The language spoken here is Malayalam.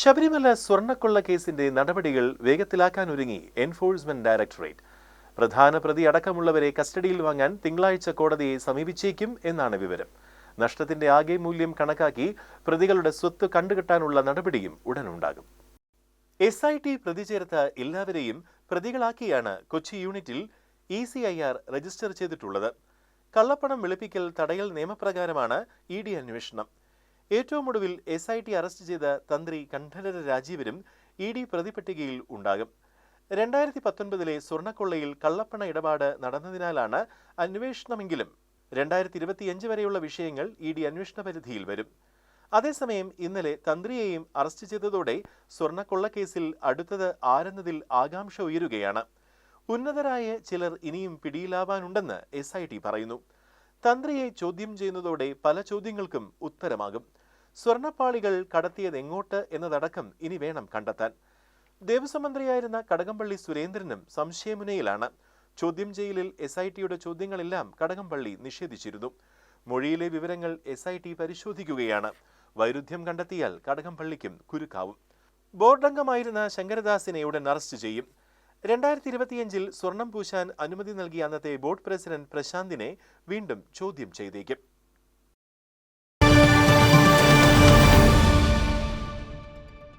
ശബരിമല സ്വർണക്കൊള്ള കേസിന്റെ നടപടികൾ വേഗത്തിലാക്കാനൊരുങ്ങി എൻഫോഴ്സ്മെന്റ് ഡയറക്ടറേറ്റ്. പ്രധാന പ്രതി അടക്കമുള്ളവരെ കസ്റ്റഡിയിൽ വാങ്ങാൻ തിങ്കളാഴ്ച കോടതിയെ സമീപിച്ചേക്കും എന്നാണ് വിവരം. നഷ്ടത്തിന്റെ ആകെ മൂല്യം കണക്കാക്കി പ്രതികളുടെ സ്വത്ത് കണ്ടുകെട്ടാനുള്ള നടപടിയും ഉടനുണ്ടാകും. എസ് ഐ ടി പ്രതി ചേർത്ത എല്ലാവരെയും പ്രതികളാക്കിയാണ് കൊച്ചി യൂണിറ്റിൽ E C I R register ചെയ്തിട്ടുള്ളത്. കള്ളപ്പണം വെളുപ്പിക്കൽ തടയൽ നിയമപ്രകാരമാണ് ഇ ഡി അന്വേഷണം. ഏറ്റവും ഒടുവിൽ എസ് ഐ ടി അറസ്റ്റ് ചെയ്ത തന്ത്രി കണ്ഠരര രാജീവരും ഇ ഡി പ്രതിപട്ടികയിൽ ഉണ്ടാകും. രണ്ടായിരത്തി പത്തൊൻപതിലെ സ്വർണക്കൊള്ളയിൽ കള്ളപ്പണ ഇടപാട് നടന്നതിനാലാണ് അന്വേഷണമെങ്കിലും രണ്ടായിരത്തി ഇരുപത്തിയഞ്ച് വരെയുള്ള വിഷയങ്ങൾ ഇ ഡി അന്വേഷണ പരിധിയിൽ വരും. അതേസമയം ഇന്നലെ തന്ത്രിയെയും അറസ്റ്റ് ചെയ്തതോടെ സ്വർണക്കൊള്ളക്കേസിൽ അടുത്തത് ആരെന്നതിൽ ആകാംക്ഷ ഉയരുകയാണ്. ഉന്നതരായ ചിലർ ഇനിയും പിടിയിലാവാനുണ്ടെന്ന് എസ് പറയുന്നു. തന്ത്രിയെ ചോദ്യം ചെയ്യുന്നതോടെ പല ചോദ്യങ്ങൾക്കും ഉത്തരമാകും. സ്വർണപ്പാളികൾ കടത്തിയത് എങ്ങോട്ട് എന്നതടക്കം ഇനി വേണം കണ്ടെത്താൻ. ദേവസ്വം മന്ത്രിയായിരുന്ന കടകംപള്ളി സുരേന്ദ്രനും സംശയമുനയിലാണ്. ചോദ്യം ചെയ്യലിൽ എസ് ഐ ടിയുടെ ചോദ്യങ്ങളെല്ലാം കടകംപള്ളി നിഷേധിച്ചിരുന്നു. മൊഴിയിലെ വിവരങ്ങൾ എസ് ഐ ടി പരിശോധിക്കുകയാണ്. വൈരുദ്ധ്യം കണ്ടെത്തിയാൽ കടകംപള്ളിക്കും കുരുക്കാവും. ബോർഡംഗമായിരുന്ന ശങ്കരദാസിനെ ഉടൻ അറസ്റ്റ് ചെയ്യും. രണ്ടായിരത്തി ഇരുപത്തിയഞ്ചിൽ സ്വർണം പൂശാൻ അനുമതി നൽകിയ അന്നത്തെ ബോർഡ് പ്രസിഡന്റ് പ്രശാന്തിനെ വീണ്ടും ചോദ്യം ചെയ്തേക്കും.